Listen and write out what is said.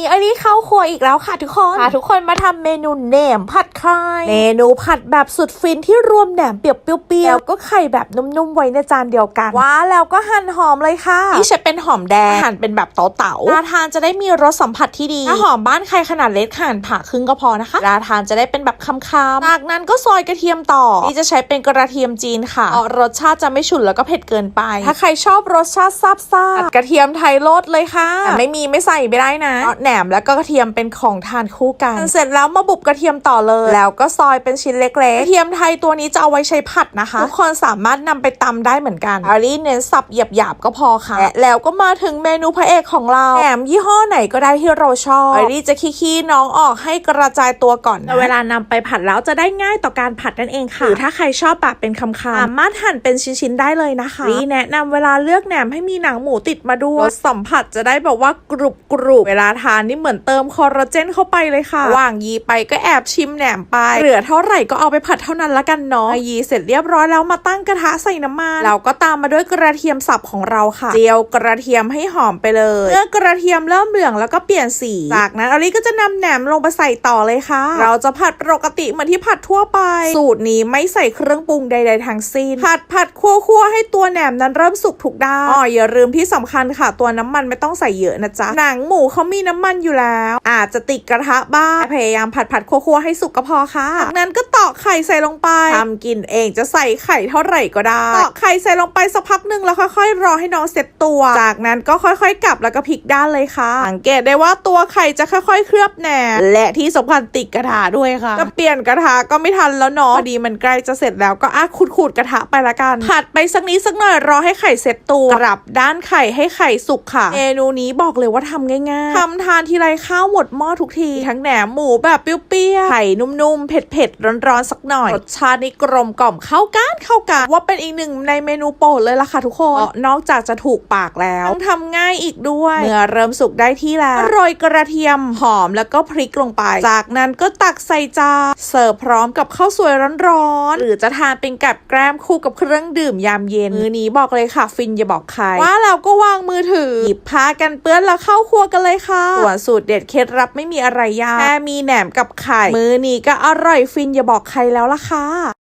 นี้ไอรี่เข้าครัวอีกแล้วค่ะทุกคนพาทุกคนมาทำเมนูแหนมผัดไข่เมนูผัดแบบสุดฟินที่รวมแหนมเปรี้ยวๆแล้วก็ไข่แบบนุ่มๆไว้ในจานเดียวกันว้าแล้วก็หั่นหอมเลยค่ะนี่ใช้เป็นหอมแดงหั่นเป็นแบบเต๋าๆราทานจะได้มีรสสัมผัสที่ดีถ้าหอมบ้านใครขนาดเล็กหั่นผ่าครึ่งก็พอนะคะราทานจะได้เป็นแบบคำๆจากนั้นก็ซอยกระเทียมต่อนี่จะใช้เป็นกระเทียมจีนค่ะเพราะรสชาติจะไม่ฉุนแล้วก็เผ็ดเกินไป ถ้าใครชอบรสชาติซับซ่ากระเทียมไทยโรดเลยค่ะแต่ไม่มีไม่ใส่ไม่ได้นะเพราะแหนมแล้วก็กระเทียมเป็นของทานคู่กัน เสร็จแล้วมาบุบกระเทียมต่อเลย แล้วก็ซอยเป็นชิ้นเล็กๆ กระเทียมไทยตัวนี้จะเอาไว้ใช้ผัดนะคะ ทุกคนสามารถนำไปตำได้เหมือนกันอารีเน้นสับหยาบๆก็พอค่ะและแล้วก็มาถึงเมนูพระเอกของเราแหนมยี่ห้อไหนก็ได้ที่เราชอบอารีจะขี้ๆน้องออกให้กระจายตัวก่อนนะเวลานำไปผัดแล้วจะได้ง่ายต่อการผัดนั่นเองค่ะหรือถ้าใครชอบแบบเป็นคำๆสามารถหั่นเป็นชิ้นๆได้เลยนะคะรีแนะนำเวลาเลือกแหนมให้มีหนังหมูติดมาด้วยรสสัมผัสจะได้แบบว่ากรุบกรุบเวลาทานนี่เหมือนเติมคอลลาเจนเข้าไปเลยค่ะระหว่างยีไปก็แอบชิมแหนมไป เหลือเท่าไหร่ก็เอาไปผัดเท่านั้นละกันเนาะยีเสร็จเรียบร้อยแล้วมาตั้งกระทะใส่น้ำมันเราก็ตามมาด้วยกระเทียมสับของเราค่ะ เจียวกระเทียมให้หอมไปเลยเมื่อกระเทียมเริ่มเหลืองแล้วก็เปลี่ยนสีจากนั้นอลิก็จะนำแหนมลงไปใส่ต่อเลยค่ะ เราจะผัดปกติเหมือนที่ผัดทั่วไป สูตรนี้ไม่ใส่เครื่องปรุงใด ๆทั้งสิ้น ผัดผัดคั่วคั่วให้ตัวแหนมนั้นเริ่มสุกถูกด้านอ๋ออย่าลืมที่สำคัญค่ะ ตัวน้ำมันไม่ต้องใส่เยอะนะจ๊ะหนังหมูเขามีน้ำมันอยู่แล้ว อาจจะติดกระทะบ้างพยายามผัดผัดคั่วคั่วให้สุกก็พอค่ะจากนั้นก็ตอกไข่ใส่ลงไปทำกินเองจะใส่ไข่เท่าไหร่ก็ได้ตอกไข่ใส่ลงไปสักพักหนึ่งแล้วค่อยๆ รอให้น้องเซ็ตตัว จากนั้นก็ค่อยๆกลับแล้วก็พลิกด้านเลยค่ะ สังเกตได้ว่าตัวไข่จะค่อยๆ เคลือบแหนและที่สำคัญติดกระทะด้วยค่ะจะเปลี่ยนกระทะก็ไม่ทันแล้วเนาะพอดีมันใกล้จะเสร็จแล้วก็อะขูดๆกระทะไปละกัน ผัดไปสักนิดสักหน่อยรอให้ไข่เซ็ตตัวกลับด้านไข่ให้ไข่สุกค่ะ เมนูนี้บอกเลยว่าทำง่ายๆทำทานทีไรข้าวหมดหม้อทุกที ทั้งแหนมหมูแบบเปรี้ยวๆไข่นุ่มๆ เผ็ดๆ ร้อนๆ สักหน่อย รสชาตินี่กลมกล่อมเข้ากันเข้ากันว่าเป็นอีกหนึ่งในเมนูโปรดเลยล่ะค่ะทุกคน นอกจากจะถูกปากแล้วต้องทำง่ายอีกด้วยเมื่อเริ่มสุกได้ที่แล้วโรยกระเทียมหอมแล้วก็พริกลงไป จากนั้นก็ตักใส่จานเสิร์ฟพร้อมกับข้าวสวยร้อนๆหรือจะทานเป็นกับแกล้มคู่กับเครื่องดื่มยามเย็นมื้อนี้บอกเลยค่ะ ฟินอย่าบอกใครว่าเราก็วางมือถ อหยิบผ้ากันเปื้อนแล้วเข้าครัวกันเลยค่ะส่วนสูตรเด็ดเคล็ดลับไม่มีอะไรยากแค่มีแหนมกับไข่ มื้อนี้ก็อร่อยฟินอย่าบอกใครแล้วล่ะค่ะ